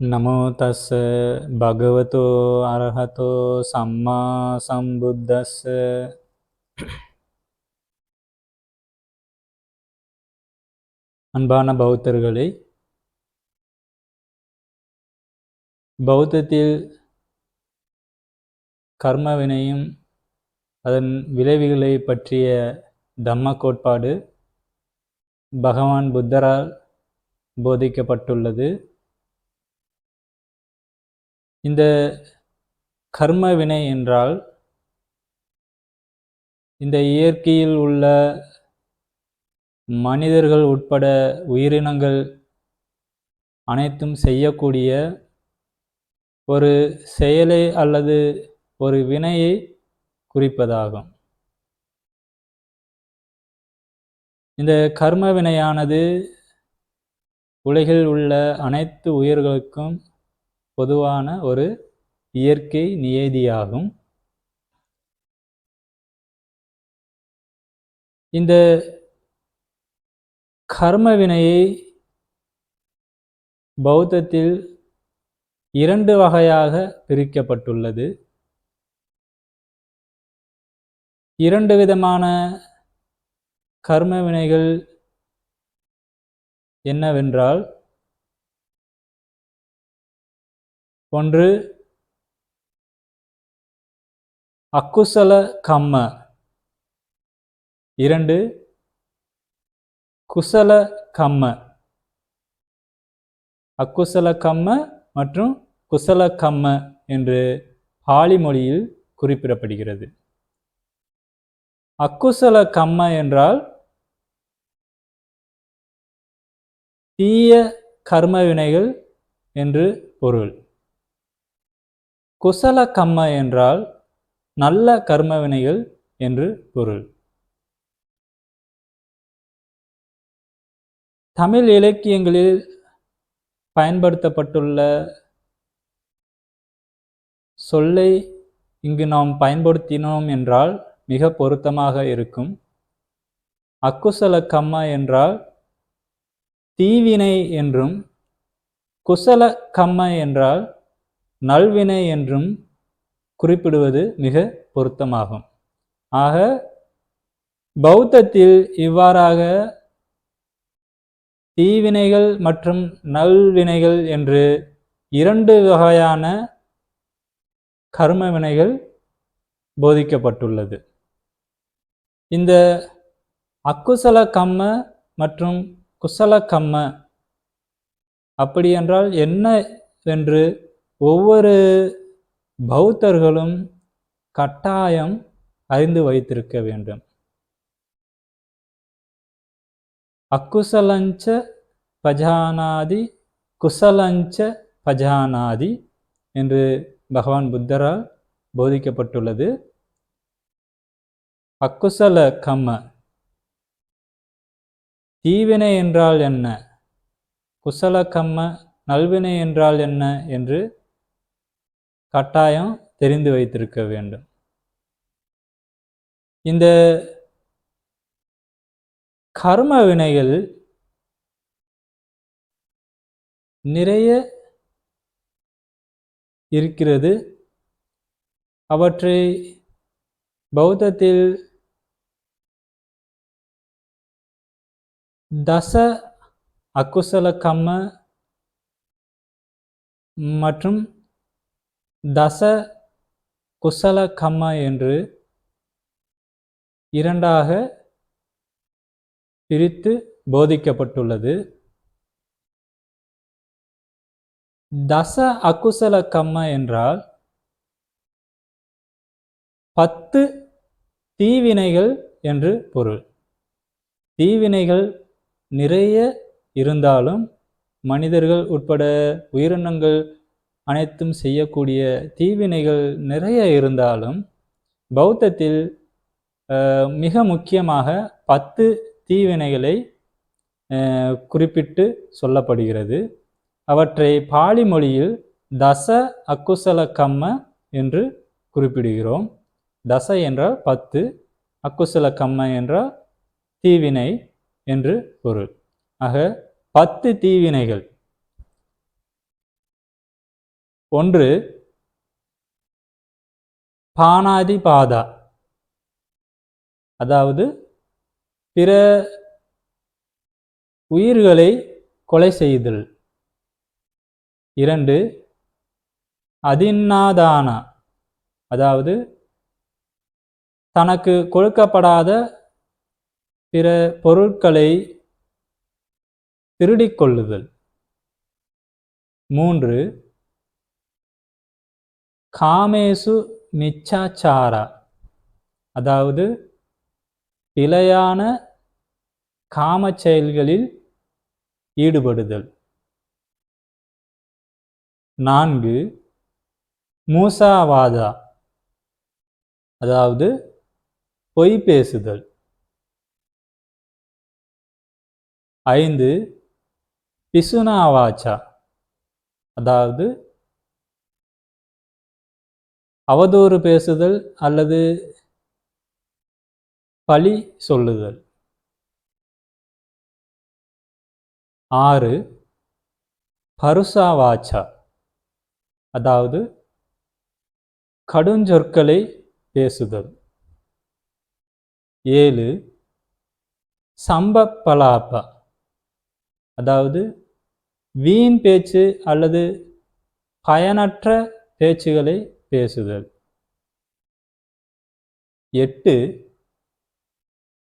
නමෝ තස්ස භගවතෝ අරහතෝ සම්මා සම්බුද්දස්ස அன்பான பௌத்தர்களே பௌத்தத்தில் கர்ம வினையும் அதன் விளைவுகளை பற்றிய தம்ம கோட்பாடு பகவான் புத்தரால் போதிக்கப்பட்டுள்ளது இந்த கர்ம வினை என்றால் இந்த இயற்கையில் உள்ள மனிதர்கள் உட்பட உயிரினங்கள் அனைத்தும் செய்யக்கூடிய ஒரு செயலை அல்லது ஒரு வினையை குறிப்பதாகும். இந்த கர்ம வினையானது உலகில் உள்ள அனைத்து உயிர்களுக்கும் பொதுவான ஒரு இயற்கை நியதியாகும். இந்த கர்ம வினையை பௌத்தத்தில் இரண்டு வகையாக பிரிக்கப்பட்டுள்ளது. இரண்டு விதமான கர்ம வினைகள் என்னவென்றால் ஒன்று அக்குசல கம்ம. இரண்டு குசல கம்ம. அக்குசல கம்ம மற்றும் குசல கம்ம என்று பாலி மொழியில் குறிப்பிடப்படுகிறது. அக்குசல கம்ம என்றால் தீய கர்ம வினைகள் என்று பொருள். குசல கம்ம என்றால் நல்ல கர்மவினைகள் என்று பொருள். தமிழ் இலக்கியங்களில் பயன்படுத்தப்பட்டுள்ள சொல்லை இங்கு நாம் பயன்படுத்தினோம் என்றால் மிக பொருத்தமாக இருக்கும். அக்குசல கம்ம என்றால் தீவினை என்றும் குசல கம்ம என்றால் நல்வினை என்றும் குறிப்பிடுவது மிக பொருத்தமாகும். ஆக பௌத்தத்தில் இவ்வாறாக தீவினைகள் மற்றும் நல்வினைகள் என்று இரண்டு வகையான கர்ம வினைகள் போதிக்கப்பட்டுள்ளது. இந்த அக்குசல கம்ம மற்றும் குசல கம்ம அப்படியென்றால் என்ன என்று ஒவ்வொரு பௌத்தர்களும் கட்டாயம் அறிந்து வைத்திருக்க வேண்டும். அக்குசலஞ்ச பஜானாதி குசலஞ்ச பஜானாதி என்று பகவான் புத்தரால் போதிக்கப்பட்டுள்ளது. அக்குசல கம்ம தீவினை என்றால் என்ன? குசல கம்ம நல்வினை என்றால் என்ன? என்று கட்டாயம் தெரிந்து வைத்திருக்க வேண்டும். இந்த கர்ம வினைகள் நிறைய இருக்கிறது. அவற்றை பௌத்தத்தில் தச அக்குசல கம்ம மற்றும் தச குசல கம்ம என்று இரண்டாக பிரித்து போதிக்கப்பட்டுள்ளது. தச அக்குசல கம்ம என்றால் பத்து தீவினைகள் என்று பொருள். தீவினைகள் நிறைய இருந்தாலும் மனிதர்கள் உட்பட உயிரினங்கள் அனைத்தும் செய்யக்கூடிய தீவினைகள் நிறைய இருந்தாலும் பௌத்தத்தில் மிக முக்கியமாக பத்து தீவினைகளை குறிப்பிட்டு சொல்லப்படுகிறது. அவற்றை பாலி மொழியில் தச அக்குசல கம்ம என்று குறிப்பிடுகிறோம். தச என்றால் பத்து அக்குசல கம்ம என்றால் தீவினை என்று பொருள். ஆக பத்து தீவினைகள் ஒன்று பானாதிபாதா. அதாவது பிற உயிர்களை கொலை செய்தல். இரண்டு அதின்னாதானா அதாவது தனக்கு கொடுக்கப்படாத பிற பொருட்களை திருடிக் கொள்ளுதல். மூன்று காமேசு மிச்சாச்சாரா? அதாவது பிழையான காமச் செயல்களில் ஈடுபடுதல். நான்கு மூசாவாதா? அதாவது பொய் பேசுதல். ஐந்து பிசுனாவாச்சா? அதாவது அவதூறு பேசுதல் அல்லது பழி சொல்லுதல். ஆறு பருசாவாச்சா? அதாவது கடுஞ்சொற்களை பேசுதல். ஏழு சம்பப்பலாப்பா அதாவது வீண் பேச்சு அல்லது பயனற்ற பேச்சுகளை பேசுதல். எட்டு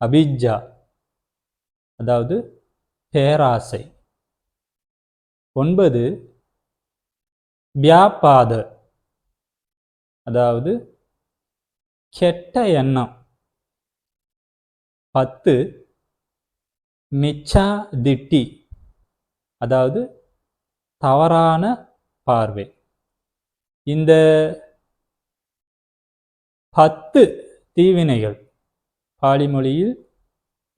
அபிஜா அதாவது பேராசை. ஒன்பது வியாபாத அதாவது கெட்ட எண்ணம். பத்து மிச்சா திட்டி அதாவது தவறான பார்வை. இந்த பத்து தீவினைகள் பாலிமொழியில்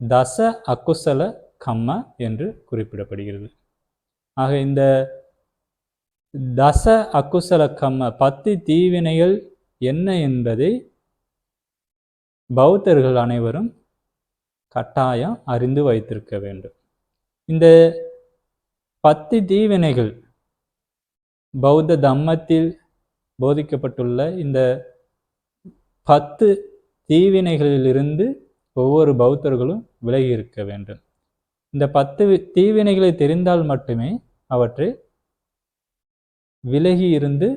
தச அக்குசல கம்ம என்று குறிப்பிடப்படுகிறது. ஆக இந்த தச அக்குசல கம்ம பத்து தீவினைகள் என்ன என்பதை பௌத்தர்கள் அனைவரும் கட்டாயம் அறிந்து வைத்திருக்க வேண்டும். இந்த பத்து தீவினைகள் பௌத்த தம்மத்தில் போதிக்கப்பட்டுள்ள இந்த பத்து தீவினைகளிலிருந்து ஒவ்வொரு பௌத்தர்களும் விலகி இருக்க வேண்டும். இந்த பத்து தீவினைகளை தெரிந்தால் மட்டுமே அவற்றை விலகி இருந்து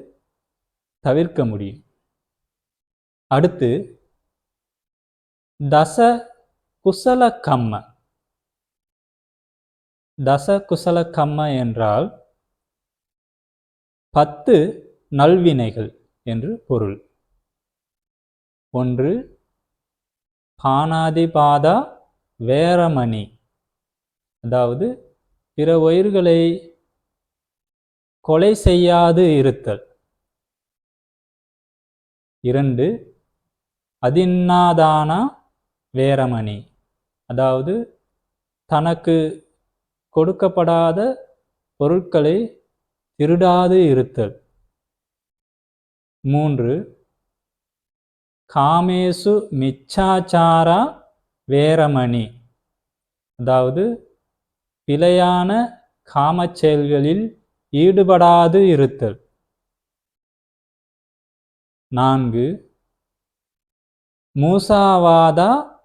தவிர்க்க முடியும். அடுத்து தச குசல கம்ம. தச குசல கம்ம என்றால் பத்து நல்வினைகள் என்று பொருள். ஒன்று பானாதிபாதா வேரமணி. அதாவது பிற உயிர்களை கொலை செய்யாது இருத்தல். இரண்டு அதின்னாதானா வேரமணி. அதாவது தனக்கு கொடுக்கப்படாத பொருட்களை திருடாது இருத்தல். மூன்று. காமேசு மிச்சாச்சாரா வேரமணி. அதாவது பிழையான காமச் செயல்களில் ஈடுபடாது இருத்தல். நான்கு. மூசாவாதா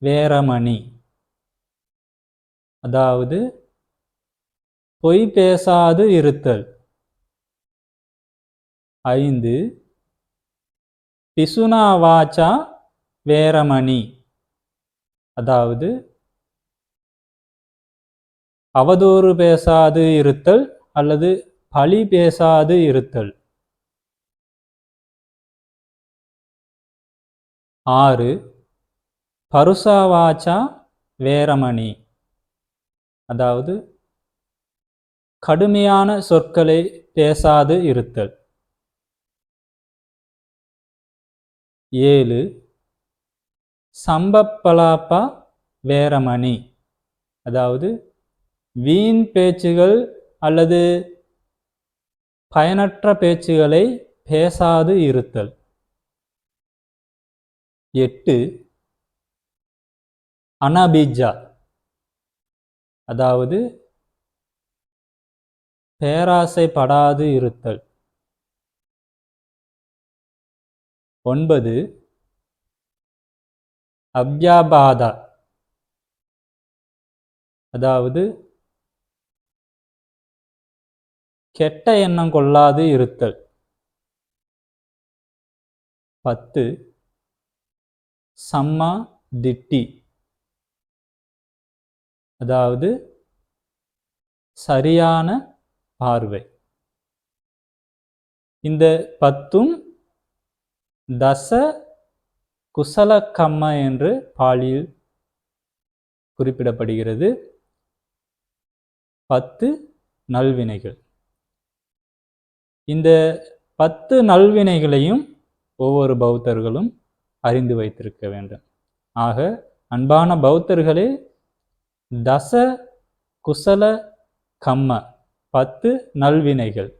வேரமணி. அதாவது பொய் பேசாது இருத்தல். ஐந்து. பிசுனா வாச்சா வேரமணி அதாவது அவதூறு பேசாது இருத்தல் அல்லது பழி பேசாது இருத்தல். ஆறு பருசாவாச்சா வேரமணி அதாவது கடுமையான சொற்களை பேசாது இருத்தல். ஏழு. சம்பப்பலாப்பா வேரமணி அதாவது வீண் பேச்சுகள் அல்லது பயனற்ற பேச்சுகளை பேசாது இருத்தல். எட்டு. அனபிஜா. அதாவது பேராசைப்படாது இருத்தல். ஒன்பது. அவ்யாபாதா அதாவது கெட்ட எண்ணம் கொள்ளாது இருத்தல். பத்து. சம்மா திட்டி. அதாவது சரியான பார்வை. இந்த பத்தும் தச குசல கம்ம என்று பாலியில் குறிப்பிடப்படுகிறது. பத்து நல்வினைகள். இந்த பத்து நல்வினைகளையும் ஒவ்வொரு பௌத்தர்களும் அறிந்து வைத்திருக்க வேண்டும். ஆக அன்பான பௌத்தர்களே தச குசல கம்ம பத்து நல்வினைகள்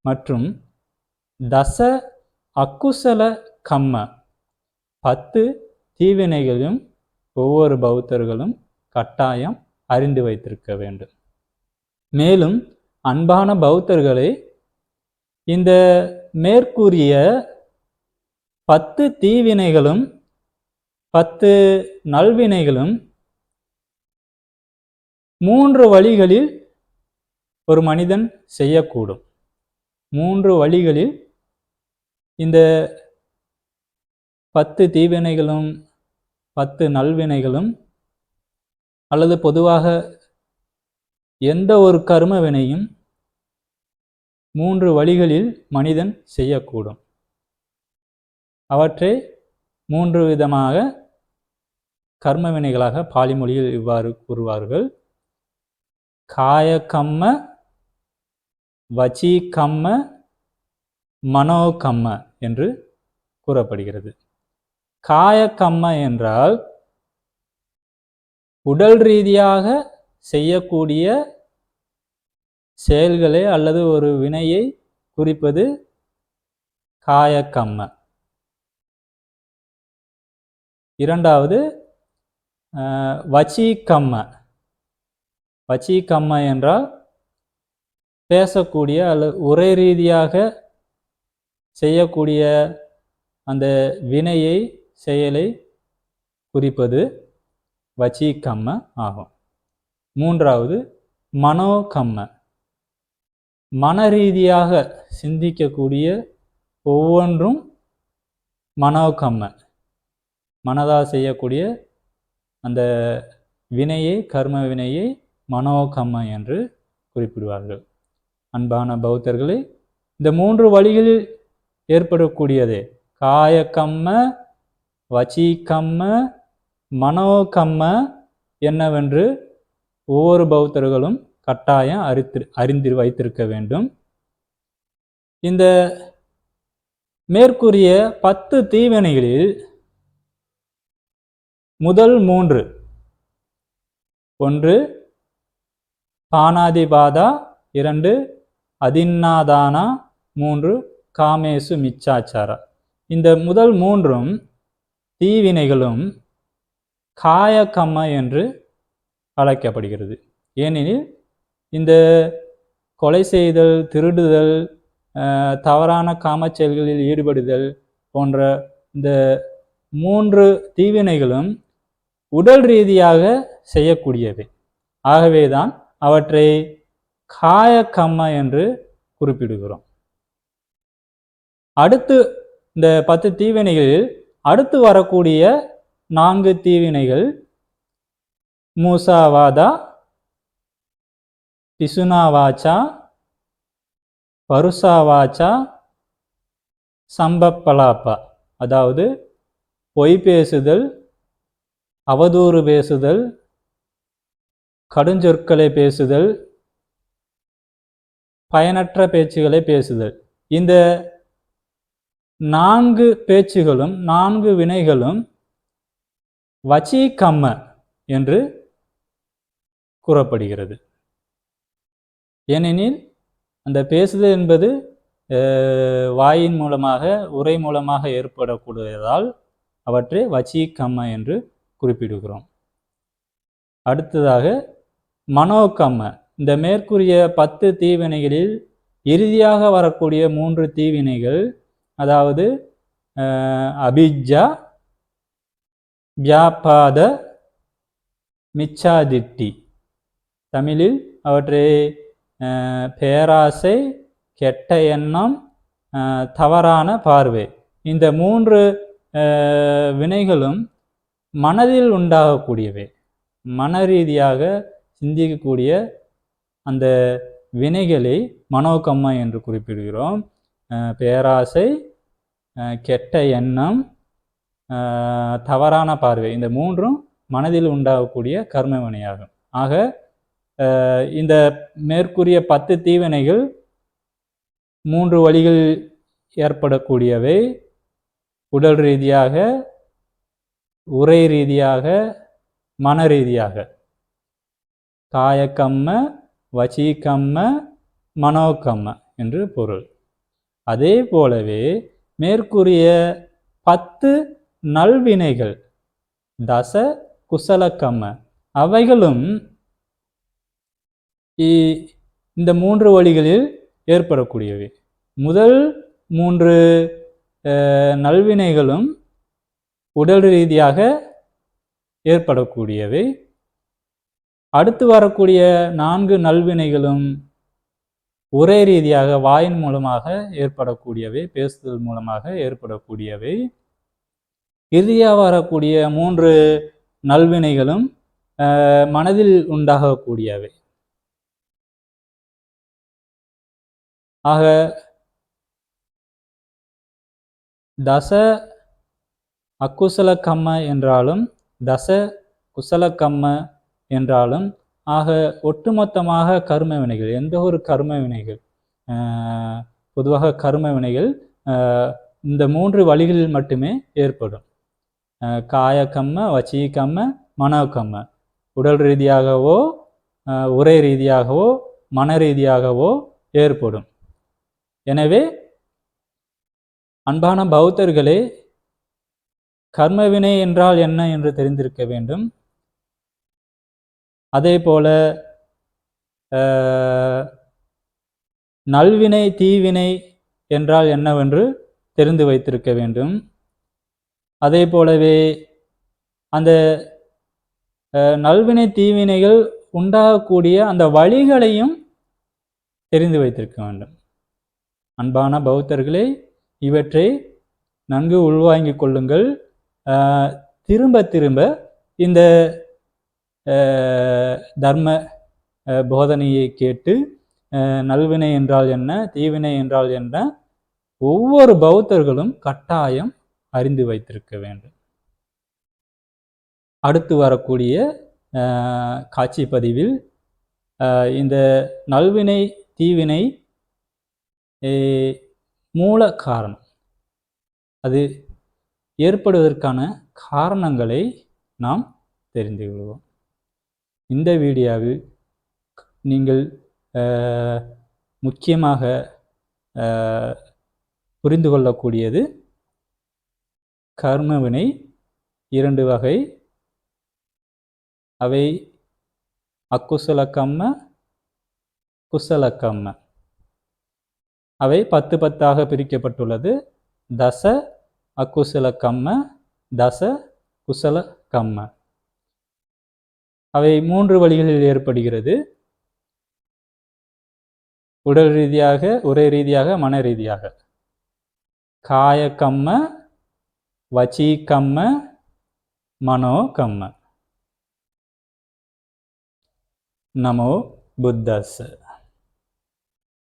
மற்றும் தச அக்குசல கம்ம. பத்து தீவினைகளும் ஒவ்வொரு பௌத்தர்களும் கட்டாயம் அறிந்து வைத்திருக்க வேண்டும். மேலும் அன்பான பௌத்தர்களே இந்த மேற்கூறிய பத்து தீவினைகளும் பத்து நல்வினைகளும் மூன்று வழிகளில் ஒரு மனிதன் செய்யக்கூடும். மூன்று வழிகளில் இந்த பத்து தீவினைகளும் பத்து நல்வினைகளும் அல்லது பொதுவாக எந்த ஒரு கர்ம வினையும் மூன்று வழிகளில் மனிதன் செய்யக்கூடும். அவற்றை மூன்று விதமாக கர்ம வினைகளாக பாலிமொழியில் இவ்வாறு கூறுவார்கள். காயக்கம்ம வச்சீகம்ம மனோகம்ம. என்று கூறப்படுகிறது. காயக்கம்ம என்றால் உடல் ரீதியாக செய்யக்கூடிய செயல்களை அல்லது ஒரு வினையை குறிப்பது காயக்கம்ம இரண்டாவது வச்சிகம்ம வச்சிகம்ம என்றால் பேசக்கூடிய அல்லது உரை ரீதியாக செய்யக்கூடிய அந்த வினையை செயலை குறிப்பது வச்சிகம்ம ஆகும். மூன்றாவது மனோகம்ம. மன ரீதியாக சிந்திக்கக்கூடிய ஒவ்வொன்றும் மனோகம்ம. மனதால் செய்யக்கூடிய அந்த வினையை கர்ம வினையை மனோகம்ம என்று குறிப்பிடுவார்கள். அன்பான பௌத்தர்களே இந்த மூன்று வழிகளில் ஏற்படக்கூடியதே. காயக்கம்ம வச்சிக்கம்ம மனோகம்ம என்னவென்று ஒவ்வொரு பௌத்தர்களும் கட்டாயம் அறித்து அறிந்து வைத்திருக்க வேண்டும். இந்த மேற்கூறிய பத்து தீவினைகளில் முதல் மூன்று. ஒன்று பானாதிபாதா. இரண்டு அதின்னாதானா மூன்று காமேசு மிச்சாச்சாரா. இந்த முதல் மூன்றும் தீவினைகளும் காயக்கம்ம என்று அழைக்கப்படுகிறது. ஏனெனில் இந்த கொலை செய்தல் திருடுதல் தவறான காம செயல்களில் ஈடுபடுதல் போன்ற இந்த மூன்று தீவினைகளும் உடல் ரீதியாக செய்யக்கூடியவை. ஆகவேதான் அவற்றை காயக்கம்ம என்று குறிப்பிடுகிறோம். அடுத்து இந்த பத்து தீவினைகளில் அடுத்து வரக்கூடிய நான்கு தீவினைகள் மூசாவாதா பிசுனாவாச்சா பருசாவாச்சா சம்பப்பலாப்பா அதாவது பொய் பேசுதல் அவதூறு பேசுதல் கடுஞ்சொற்களை பேசுதல் பயனற்ற பேச்சுகளை பேசுதல். இந்த நான்கு பேச்சுகளும் நான்கு வினைகளும் வச்சீகம்ம என்று கூறப்படுகிறது. ஏனெனில் அந்த பேசுதல் என்பது வாயின் மூலமாக உரை மூலமாக ஏற்படக்கூடியதால் அவற்றை வச்சீகம்ம என்று குறிப்பிடுகிறோம். அடுத்ததாக மனோகம்ம. இந்த மேற்கூறிய பத்து தீவினைகளில் இறுதியாக வரக்கூடிய மூன்று தீவினைகள் அதாவது அபிஜா வியாபாத மிச்சாதிட்டி. தமிழில் அவற்றை பேராசை கெட்ட எண்ணம் தவறான பார்வை. இந்த மூன்று வினைகளும் மனதில் உண்டாகக்கூடியவை. மன ரீதியாக சிந்திக்கக்கூடிய அந்த வினைகளை மனோகம்மா என்று குறிப்பிடுகிறோம். பேராசை கெட்ட எண்ணம் தவறான பார்வை இந்த மூன்றும் மனதில் உண்டாகக்கூடிய கர்மவினையாகும். ஆக இந்த மேற்கூறிய பத்து தீவினைகள் மூன்று வழிகள் ஏற்படக்கூடியவை. உடல் ரீதியாக உரை ரீதியாக மன ரீதியாக. காயக்கம்ம வசீகம்ம மனோகம்ம என்று பொருள். அதே போலவே மேற்கூறிய பத்து நல்வினைகள் தச குசலக்கம்ம அவைகளும் இ- இந்த மூன்று வழிகளில் ஏற்படக்கூடியவை. முதல் மூன்று நல்வினைகளும் உடல் ரீதியாக ஏற்படக்கூடியவை. அடுத்து வரக்கூடிய நான்கு நல்வினைகளும் உரை ரீதியாக வாயின் மூலமாக ஏற்படக்கூடியவை பேசுதல் மூலமாக ஏற்படக்கூடியவை. இறுதியாக வரக்கூடிய மூன்று நல்வினைகளும் மனதில் உண்டாகக்கூடியவை. ஆக தச அக்குசல கம்ம என்றாலும் தச குசல கம்ம என்றாலும் ஆக ஒட்டுமொத்தமாக கர்ம வினைகள் எந்த ஒரு கர்ம வினைகள் பொதுவாக கர்ம வினைகள் இந்த மூன்று வழிகளில் மட்டுமே ஏற்படும். காயக்கம்ம காய கம்ம கம்ம உடல் ரீதியாகவோ உரை ரீதியாகவோ மன ரீதியாகவோ ஏற்படும். எனவே அன்பான பௌத்தர்களே கர்மவினை என்றால் என்ன என்று தெரிந்திருக்க வேண்டும். அதே போல நல்வினை தீவினை என்றால் என்னவென்று தெரிந்து வைத்திருக்க வேண்டும். அதே போலவே அந்த நல்வினை தீவினைகள் உண்டாகக்கூடிய அந்த வழிகளையும் தெரிந்து வைத்திருக்க வேண்டும். அன்பான பௌத்தர்களே இவற்றை நன்கு உள்வாங்கிக் கொள்ளுங்கள். திரும்ப திரும்ப இந்த தர்ம போதனையை கேட்டு நல்வினை என்றால் என்ன தீவினை என்றால் என்ன ஒவ்வொரு பௌத்தர்களும் கட்டாயம் அறிந்து வைத்திருக்க வேண்டும். அடுத்து வரக்கூடிய காட்சி பதிவில் இந்த நல்வினை தீவினை மூல காரணம். அது ஏற்படுவதற்கான காரணங்களை நாம் தெரிந்து கொள்வோம். இந்த வீடியோவில் நீங்கள் முக்கியமாக புரிந்து கொள்ளக்கூடியது கர்மவினை இரண்டு வகை. அவை அக்குசல கம்ம குசல கம்ம அவை பத்து பத்தாக பிரிக்கப்பட்டுள்ளது. தச அக்குசல கம்ம தச குசல கம்ம அவை மூன்று வழிகளில் ஏற்படுகிறது. உடல் ரீதியாக உரை ரீதியாக மன ரீதியாக. காய கம்ம வச்சி கம்ம மனோ கம்ம. நமோ புத்தஸ்